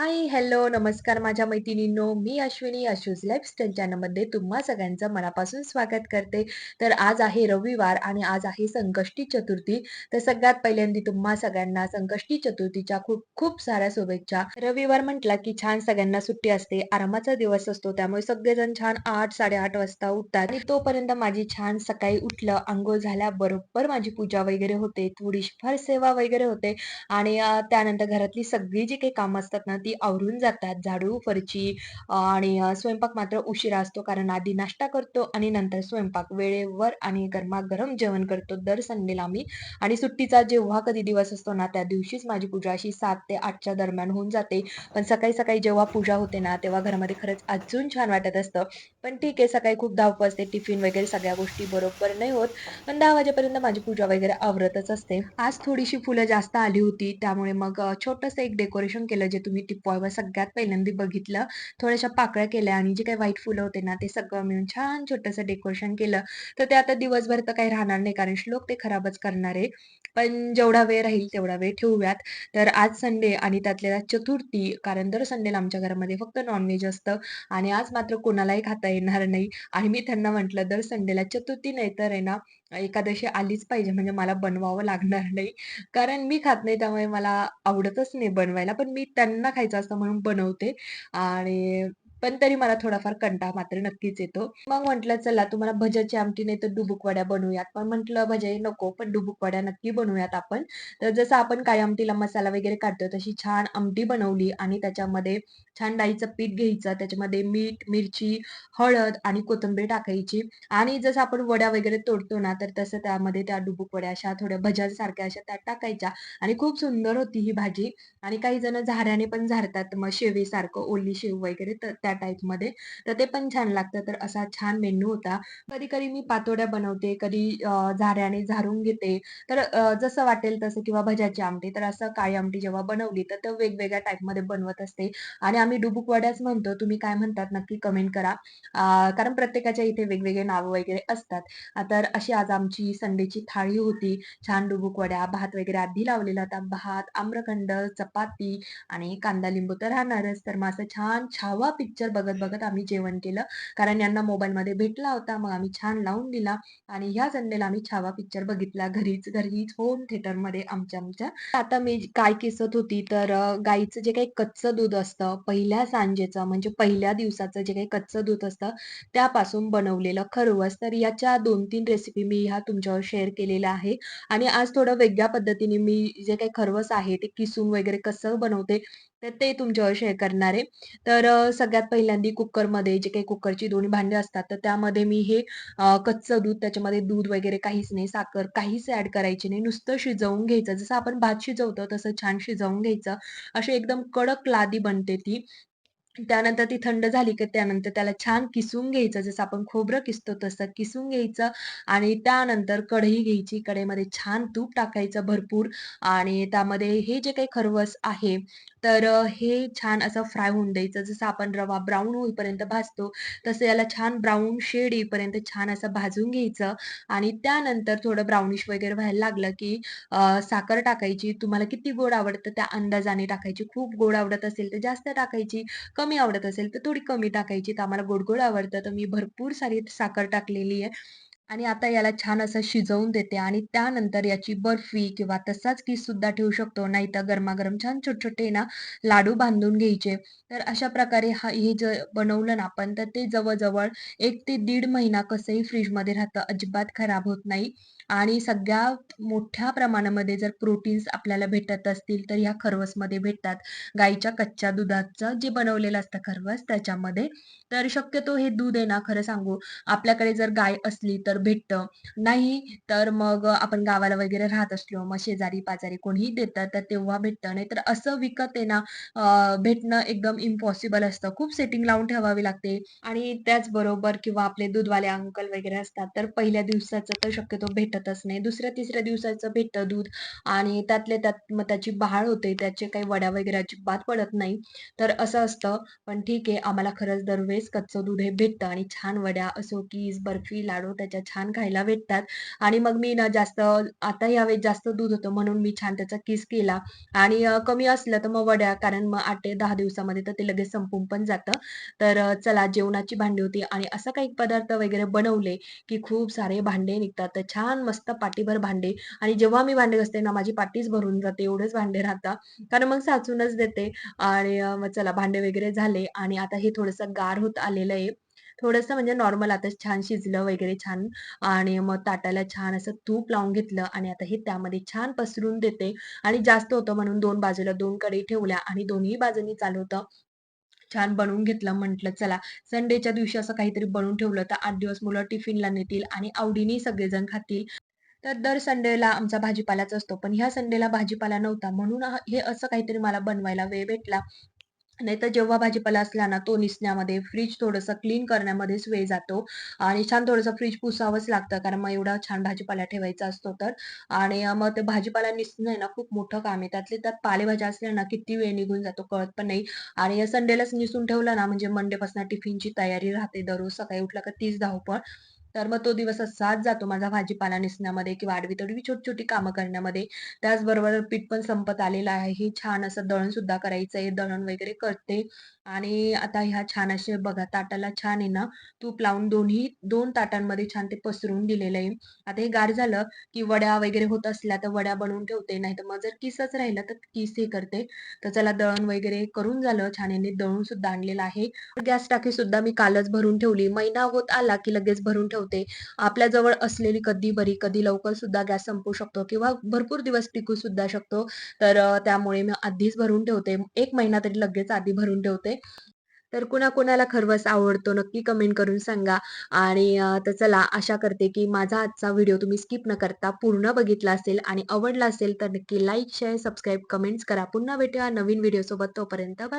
हाय, hello, नमस्कार माझ्या मैत्रिणींनो. मी अश्विनी अश्यूज लाईफस्टाईल चॅनलमध्ये तुम्हा सगळ्यांचं मनापासून स्वागत करते. तर आज आहे रविवार आणि आज आहे संकष्टी चतुर्थी. तर सगळ्यात पहिल्यांदा तुम्हा सगळ्यांना संकष्टी चतुर्थीच्या खूप खूप साऱ्या शुभेच्छा. रविवार म्हटला की छान सगळ्यांना सुट्टी असते, आरामाचा दिवस असतो. त्यामुळे सगळेजण छान 8-8:30 वाजता उठतात आणि तोपर्यंत माझी छान सकाळी उठलं, अंघोळ झाल्याबरोबर माझी पूजा वगैरे होते, थोडीफार सेवा वगैरे होते आणि त्यानंतर घरातली सगळी जी काही कामं असतात ना, ती आवरून जातात. झाडू, फरची आणि स्वयंपाक मात्र उशिरा असतो कारण आधी नाश्ता करतो आणि नंतर स्वयंपाक वेळेवर आणि गरमागरम जेवण करतो दर संडेला आम्ही. आणि सुट्टीचा जेव्हा कधी दिवस असतो ना, त्या दिवशीच माझी पूजा अशी सात ते आठच्या दरम्यान होऊन जाते. पण सकाळी-सकाळी जेव्हा पूजा होते ना, तेव्हा घरामध्ये खरंच अजून छान वाटत असतं. पण ठीक आहे, सकाळी खूप धावपळ असते, टिफिन वगैरे सगळ्या गोष्टी बरोबर नाही होत. पण दहा वाजेपर्यंत माझी पूजा वगैरे आवरतच असते. आज थोडीशी फुलं जास्त आली होती, त्यामुळे मग छोटंसं एक डेकोरेशन केलं, जे तुम्ही टिपॉयवर सगळ्यात पहिल्यांदा बघितलं. थोड्याशा पाकळ्या केल्या आणि जे काही व्हाईट फुलं होते ना, ते सगळं मिळून छान छोटंसं डेकोरेशन केलं. तर ते आता दिवसभर तर काही राहणार नाही, कारण श्लोक ते खराबच करणार आहे. पण जेवढा वेळ राहील तेवढा वेळ ठेवूयात. तर आज संडे आणि त्यातल्या चतुर्थी, कारण दर संडेला आमच्या घरामध्ये फक्त नॉनव्हेज असतं आणि आज मात्र कोणालाही खाता येणार नाही आणि मी त्यांना म्हटलं, "दर संडेला चतुर्थी नाही तर आहे ना, एकादशी आलीच पाहिजे, म्हणजे मला बनवावं लागणार नाही." कारण मी खात नाही त्यामुळे मला आवडतच नाही बनवायला. पण मी त्यांना खायचं असतं म्हणून बनवते आणि पण तरी मला थोडाफार कंटाळा मात्र नक्कीच येतो. मग म्हटलं चला तुम्हाला भज्याची आमटी नाही तर डुबुक वड्या बनवूयात. पण म्हटलं भजे नको, पण डुबुक वड्या नक्की बनवूयात आपण. तर जसं आपण काय आमटीला मसाला वगैरे काढतो तशी छान आमटी बनवली आणि त्याच्यामध्ये छान डाळीचं पीठ घ्यायचं, त्याच्यामध्ये मीठ, मिरची, हळद आणि कोथिंबीर टाकायची आणि जसं आपण वड्या वगैरे तोडतो ना, तर तसं त्यामध्ये त्या डुबुक वड्या अशा थोड्या भज्यांसारख्या अशा त्यात टाकायच्या आणि खूप सुंदर होती ही भाजी आणि काही जण झाऱ्याने पण झारतात, मग शेवीसारखं ओली शेव वगैरे तर त्या टाईपमध्ये. तर ते पण छान लागतं. तर असा छान मेनू होता. कधी-कधी मी पातोड्या बनवते, कधी झाऱ्याने झारून घेते. तर जसं वाटेल तसं किंवा भज्याची आमटी, तर असं काळी आमटी जेव्हा बनवली, तर ते वेगवेगळ्या टाईपमध्ये बनवत असते आणि आम्ही डुबुकवाड्याच म्हणतो. तुम्ही काय म्हणतात नक्की कमेंट करा. कारण प्रत्येकाच्या इथे वेगवेगळे नावं वगैरे असतात. तर अशी आज आमची संडेची थाळी होती. छान डुबुकवड्या भात वगैरे आधी लावलेला होता. भात, आम्रखंड, चपाती आणि कांदा लिंबू तर राहणारच. तर मग असं छान छावा पिक्चर बघत-बघत आम्ही जेवण केलं. कारण यांना मोबाईलमध्ये भेटला होता. मग आम्ही छान लावून दिला आणि ह्या संडेला आम्ही छावा पिक्चर बघितला घरीच, घरीच होम थिएटरमध्ये आमच्या आमच्या. आता मी काय किसत होती, तर गाईचं जे काही कच्चं दूध असतं, पहिल्या सांजेचं म्हणजे पहिल्या दिवसाचं जे काही कच्चं दूध असतं, त्यापासून बनवलेलं खरवस. तर याच्या 2-3 रेसिपी मी ह्या तुमच्यावर शेअर केलेल्या आहे आणि आज थोडं वेगळ्या पद्धतीने मी जे काही खरवस आहे, ते किसून वगैरे कसं बनवते, तर ते तुमच्यावर शेअर करणार आहे. तर सगळ्यात पहिल्यांदा कुकरमध्ये जे काही कुकरची दोन्ही भांडी असतात, तर त्यामध्ये मी हे कच्चं दूध, त्याच्यामध्ये दूध वगैरे काहीच नाही, साखर काहीच ॲड करायची नाही. नुसतं शिजवून घ्यायचं. जसं आपण भात शिजवतो तसं छान शिजवून घ्यायचं. अशी एकदम कडक लादी बनते ती. त्यानंतर ती थंड झाली की त्यानंतर त्याला छान किसून घ्यायचं. जसं आपण खोबरं किसतो तसं किसून घ्यायचं आणि त्यानंतर कढई घ्यायची. कढईमध्ये छान तूप टाकायचं भरपूर आणि त्यामध्ये हे जे काही खरवस आहे, तर हे छान असं फ्राय होऊन द्यायचं. जसं आपण रवा ब्राऊन होईपर्यंत भाजतो, तसं याला छान ब्राऊन शेड येईपर्यंत छान असं भाजून घ्यायचं आणि त्यानंतर थोडं ब्राउनिश वगैरे व्हायला लागलं की साखर टाकायची. तुम्हाला किती गोड आवडतं त्या अंदाजाने टाकायची. खूप गोड आवडत असेल तर जास्त टाकायची. कमी आवडत असेल तर थोडी कमी टाकायची. तर आम्हाला गोड-गोड आवडतं, तर मी भरपूर सारी साखर टाकलेली आहे. आणि आता याला छान असं शिजवून देते आणि त्यानंतर याची बर्फी किंवा तसाच किस सुद्धा ठेवू शकतो. नाहीतर गरमागरम छान छोटे-छोटे ना लाडू बांधून घ्यायचे. तर अशा प्रकारे हा हे जे बनवलं ना आपण, तर ते जवळजवळ एक ते दीड महिना कसंही फ्रीजमध्ये राहतं, अजिबात खराब होत नाही. आणि सगळ्या मोठ्या प्रमाणामध्ये जर प्रोटीन्स आपल्याला भेटत असतील, तर ह्या खरवसमध्ये भेटतात. गाईच्या कच्च्या दुधाचं जे बनवलेलं असतं खरवस त्याच्यामध्ये. तर शक्यतो हे दूध आहे ना, खरं सांगू आपल्याकडे जर गाय असली तर भेटतं. नाही तर मग आपण गावाला वगैरे राहत असलो, मग शेजारी-पाजारी कोणीही देतं, तर तेव्हा भेटतं. नाहीतर असं विकत आहे ना भेटणं एकदम इम्पॉसिबल असतं. खूप सेटिंग लावून ठेवावी लागते आणि त्याचबरोबर किंवा आपले दूधवाले अंकल वगैरे असतात, तर पहिल्या दिवसाचं तर शक्यतो भेटतच नाही. दुसऱ्या-तिसऱ्या दिवसाचं भेटतं दूध आणि त्यातल्या त्यात मग त्याची बहाळ होते. त्याचे काही वड्या वगैरे अजिबात पडत नाही. तर असं असतं. पण ठीक आहे, आम्हाला खरंच दरवेळेस कच्चं दूध हे भेटतं आणि छान वड्या असो, की बर्फी, लाडू त्याच्या छान खायला भेटतात आणि मग मी ना जास्त आता यावेळेस जास्त दूध होतं म्हणून मी छान त्याचा किस केला आणि कमी असलं तर मग वड्या कारण मग आठ ते दहा दिवसामध्ये तर ते लगेच संपून पण जातं. तर चला जेवणाची भांडी होती आणि असं काही पदार्थ वगैरे बनवले, की खूप सारे भांडे निघतात. तर छान मस्त पाटीभर भांडे आणि जेव्हा मी भांडे असते ना माझी पाटीच भरून जाते एवढेच भांडे राहतात. कारण मग साचूनच देते आणि मग चला भांडे वगैरे झाले आणि आता हे थोडंसं गार होत आलेलं आहे. थोडंसं म्हणजे नॉर्मल आता छान शिजलं वगैरे छान आणि मग ताटाला छान असं तूप लावून घेतलं आणि आता हे त्यामध्ये छान पसरून देते आणि जास्त होतं म्हणून दोन बाजूला दोन कडी ठेवल्या आणि दोन्ही बाजूनी चालू होतं. छान बनवून घेतलं. म्हटलं चला संडेच्या दिवशी असं काहीतरी बनवून ठेवलं तर आठ दिवस मुलं टिफिनला नेतील आणि आवडीने सगळेजण खातील. तर दर संडेला आमचा भाजीपालाच असतो. पण ह्या संडेला भाजीपाला नव्हता म्हणून हे असं काहीतरी मला बनवायला वेळ भेटला. नाहीतर जेव्हा भाजीपाला असला ना, तो निसण्यामध्ये, फ्रीज थोडंसं क्लीन करण्यामध्येच वेळ जातो आणि छान थोडंसं फ्रीज पुसावंच लागतं, कारण मग एवढा छान भाजीपाला ठेवायचा असतो तर. आणि मग ते भाजीपाला निसणं आहे ना, खूप मोठं काम आहे. त्यातले त्यात पालेभाज्या असल्या ना, किती वेळ निघून जातो कळत पण नाही. आणि संडेलाच निसून ठेवलं ना, म्हणजे मंडेपासून टिफिनची तयारी राहते. दररोज सकाळी उठलं का तीच धावपळ. तर मग तो दिवस असाच जातो माझा भाजीपाला निसण्यामध्ये किंवा आडवी-तडवी छोटी-छोटी कामं करण्यामध्ये. त्याचबरोबर पीठ पण संपत आलेलं आहे. हे छान असं दळण सुद्धा करायचं आहे. दळण वगैरे करते आणि आता ह्या छान असे बघा ताटाला छान आहे ना, तूप लावून दोन्ही दोन ताटांमध्ये छान ते पसरून दिलेलं आहे. आता हे गार झालं, की वड्या वगैरे होत असल्या तर वड्या बनवून ठेवते. नाहीतर मग जर किसच राहिला तर किस हे करते. तर चला दळण वगैरे करून झालं. छान याने दळून सुद्धा आणलेलं आहे. गॅस टाकी सुद्धा मी कालच भरून ठेवली. महिना होत आला, की लगेच भरून ठेवते. आपल्या जवळ असलेली कधी बरी, कधी लवकर सुद्धा गॅस संपू शकतो किंवा भरपूर दिवस टिकू सुद्धा शकतो. तर त्यामुळे मी आधीच भरून ठेवते. एक महिना तरी लगेच आधी भरून ठेवते. तर कुणा-कुणाला खरवस आवडतो नक्की कमेंट करून सांगा. आणि तर चला आशा करते, की माझा आजचा व्हिडिओ तुम्ही स्किप न करता पूर्ण बघितला असेल आणि आवडला असेल तर नक्की लाईक, शेअर, सबस्क्राईब, कमेंट्स करा. पुन्हा भेटूया नवीन व्हिडिओसोबत. तोपर्यंत बाय.